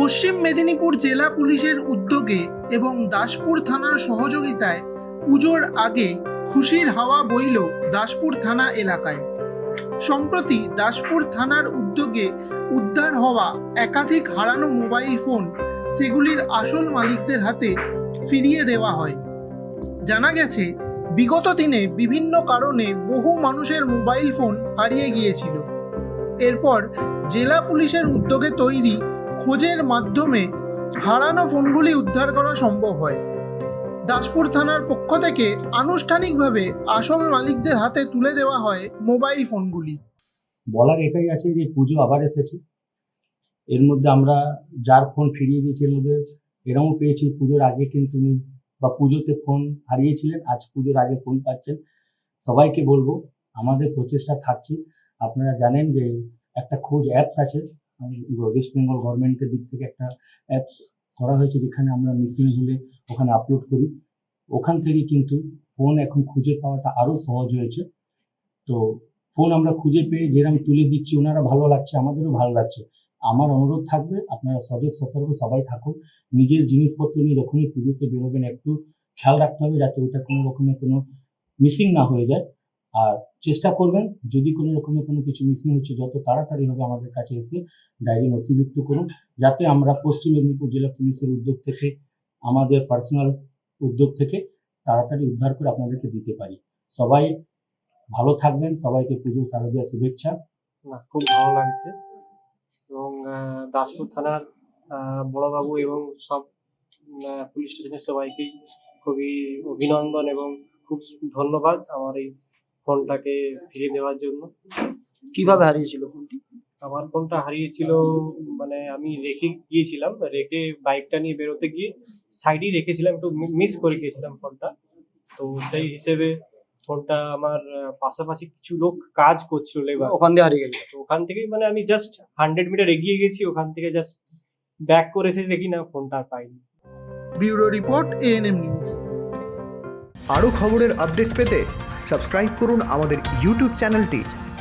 পশ্চিম মেদিনীপুর জেলা পুলিশের উদ্যোগে এবং দাসপুর থানার সহযোগিতায় পুজোর আগে খুশির হাওয়া বইল দাসপুর থানা এলাকায়। সম্প্রতি দাসপুর থানার উদ্যোগে উদ্ধার হওয়া একাধিক হারানো মোবাইল ফোন সেগুলির আসল মালিকদের হাতে ফিরিয়ে দেওয়া হয়। জানা গেছে, বিগত দিনে বিভিন্ন কারণে বহু মানুষের মোবাইল ফোন হারিয়ে গিয়েছিল। এরপর জেলা পুলিশের উদ্যোগে তৈরি খোঁজের মাধ্যমে হারানো ফোনগুলি উদ্ধার করা সম্ভব হয়। দাসপুর থানার পক্ষ থেকে আনুষ্ঠানিকভাবে আসল মালিকদের হাতে তুলে দেওয়া হয় মোবাইল ফোনগুলি। বলার এটাই আছে যে পুজো আবার এসেছে। এর মধ্যে আমরা যার ফোন ফিরিয়ে দিয়েছি, এর মধ্যে এরকমও পেয়েছি পুজোর আগে কিন্তু উনি বা পুজোতে ফোন হারিয়েছিলেন, আজ পুজোর আগে ফোন পাচ্ছেন। সবাইকে বলব, আমাদের প্রচেষ্টা থাকছে। আপনারা জানেন যে একটা খোঁজ অ্যাপস আছে ওয়েস্ট বেঙ্গল গভর্নমেন্টের দিক থেকে একটা অ্যাপস করা হয়েছে যেখানে আমরা মিসিং হলে ওখানে আপলোড করি। ওখান থেকে কিন্তু ফোন এখন খুঁজে পাওয়াটা আরও সহজ হয়েছে। তো ফোন আমরা খুঁজে পেয়ে যেরকম তুলে দিচ্ছি, ওনারা ভালো লাগছে, আমাদেরও ভালো লাগছে। আমার অনুরোধ থাকবে, আপনারা সজাগ, সতর্ক সবাই থাকুন। নিজের জিনিসপত্র নিয়ে যখনই পুজোতে বেরোবেন, একটু খেয়াল রাখতে হবে যাতে ওটা কোনো রকমের কোনো মিসিং না হয়ে যায়। আর চেষ্টা করবেন, যদি কোনো রকমের কোনো কিছু মিসিং হচ্ছে, যত তাড়াতাড়ি হবে আমাদের কাছে এসে ডায়েরি নথিভুক্ত করুন যাতে আমরা পশ্চিম মেদিনীপুর জেলা পুলিশের উদ্যোগ থেকে, আমাদের পার্সোনাল উদ্যোগ থেকে তাড়াতাড়ি উদ্ধার করে আপনাদেরকে দিতে পারি। সবাই ভালো থাকবেন, সবাইকে পুজো, শারদীয় শুভেচ্ছা। খুব ভালো লাগছে। এবং দাসপুর থানার বড়বাবু এবং সব পুলিশ স্টেশনের সবাইকেই খুবই অভিনন্দন এবং খুব ধন্যবাদ আমার এই ফোনটাকে ফিরিয়ে দেওয়ার জন্য। কীভাবে হারিয়েছিল ফোনটি? আমার ফোনটা হারিয়েছিল মানে আমি রেখে গিয়েছিলাম রেখে বাইকটা নিয়ে বেরোতে গিয়ে সাইডেই রেখেছিলাম একটু মিস করে গিয়েছিলাম ফোনটা তো সেই হিসেবে ফোনটা আমার পাশাপাশি কিছু লোক কাজ করছিল লেবার ওখান দিয়ে হারিয়ে গেছে। তো ওখান থেকেই মানে আমি জাস্ট হান্ড্রেড মিটার এগিয়ে গেছি ওখান থেকে জাস্ট ব্যাক করে এসে দেখি না ফোনটা আর পাইনি। ব্যুরো রিপোর্ট এএনএম নিউজ আরও খবরের আপডেট পেতে সাবস্ক্রাইব করুন আমাদের ইউটিউব চ্যানেলটি